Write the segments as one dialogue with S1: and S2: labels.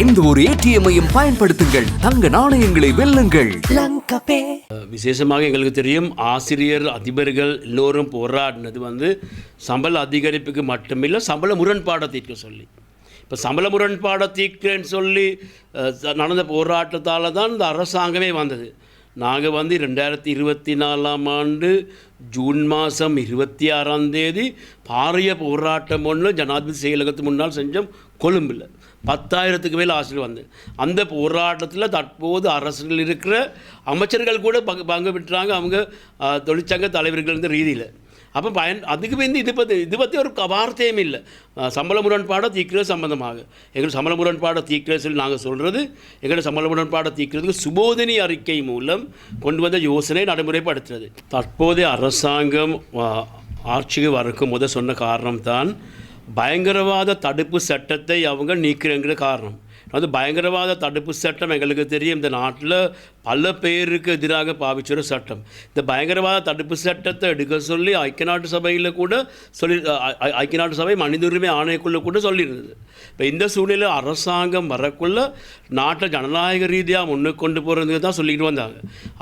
S1: எந்த ஒரு ஏடிஎம்மையும் பயன்படுத்துங்கள். தங்க நாணயங்களை வெல்லுங்கள்.
S2: விசேஷமாக எங்களுக்கு தெரியும் ஆசிரியர் அதிபர்கள் எல்லோரும் போராடினது வந்து சம்பள அதிகரிப்புக்கு மட்டுமில்லை சம்பள முரண்பாடை தீர்க்க சொல்லி. இப்போ சம்பள முரண்பாடை தீர்க்கிறேன்னு சொல்லி நடந்த போராட்டத்தால் தான் இந்த அரசாங்கமே வந்தது. நாங்கள் வந்து ரெண்டாயிரத்தி இருபத்தி நாலாம் ஆண்டு ஜூன் மாதம் இருபத்தி ஆறாம் தேதி பாரிய போராட்டம் ஒன்று ஜனாதிபதி செயலகத்து முன்னால் செஞ்சோம் கொழும்பில். பத்தாயிரத்துக்கு மேல் ஆசிரியர் வந்து. அந்த போராட்டத்தில் தற்போது அரசில் இருக்கிற அமைச்சர்கள் கூட பங்கு பங்கு பெற்றாங்க. அவங்க தொழிற்சங்க தலைவர்கள் இந்த ரீதியில். அப்போ பயன் அதுக்கு வந்து இது பற்றி இது பற்றி ஒரு வார்த்தையும் இல்லை சம்பள முரண்பாடோ தீர்க்கிறது சம்பந்தமாக எங்கள் சம்பள முரண்பாடோ தீர்க்கிறது நாங்கள் சொல்கிறது எங்களோட சம்பள முரண்பாடோ தீக்கிறதுக்கு சுபோதனி அறிக்கை மூலம் கொண்டு வந்த யோசனை நடைமுறைப்படுத்துறது தற்போதைய அரசாங்கம் ஆட்சிக்கு வரக்கும் முத சொன்ன காரணம் தான் பயங்கரவாத தடுப்பு சட்டத்தை அவங்க நீக்கிறங்கிற காரணம் அது பயங்கரவாத தடுப்பு சட்டம் எங்களுக்கு தெரியும். இந்த நாட்டில் பல பேருக்கு எதிராக பாவிச்சுற சட்டம். இந்த பயங்கரவாத தடுப்பு சட்டத்தை எடுக்க சொல்லி ஐக்கிய நாட்டு சபையில் கூட சொல்லி ஐக்கிய நாட்டு சபை மனித உரிமை ஆணையக்குள்ள கூட சொல்லியிருந்தது. இப்போ இந்த சூழ்நிலை அரசாங்கம் வரக்குள்ள நாட்டை ஜனநாயக ரீதியாக முன்னுக்கு கொண்டு போகிறதுக்கு தான் சொல்லிக்கிட்டு வந்தாங்க.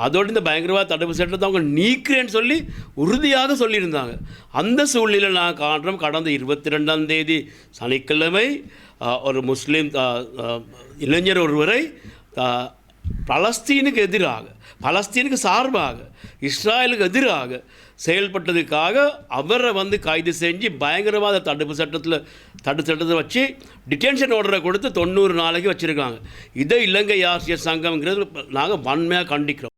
S2: அதோடு இந்த பயங்கரவாத தடுப்பு சட்டத்தை அவங்க நீக்கிறேன்னு சொல்லி உறுதியாக சொல்லியிருந்தாங்க. அந்த சூழ்நிலை நான் காட்டுறோம் கடந்த இருபத்தி ரெண்டாம் தேதி சனிக்கிழமை ஒரு முஸ்லீம் இளைஞர் ஒருவரை பலஸ்தீனுக்கு எதிராக பலஸ்தீனுக்கு சார்பாக இஸ்ராயலுக்கு எதிராக செயல்பட்டதுக்காக அவரை வந்து கைது செஞ்சு பயங்கரவாத தடுப்பு சட்டத்தில் தடுப்பு சட்டத்தை வச்சு டிடென்ஷன் ஆர்டரை கொடுத்து தொண்ணூறு நாளைக்கு வச்சுருக்காங்க இதை இலங்கை ஆசிரியர் சங்கம்ங்கிறது நாங்கள் வன்மையாக கண்டிக்கிறோம்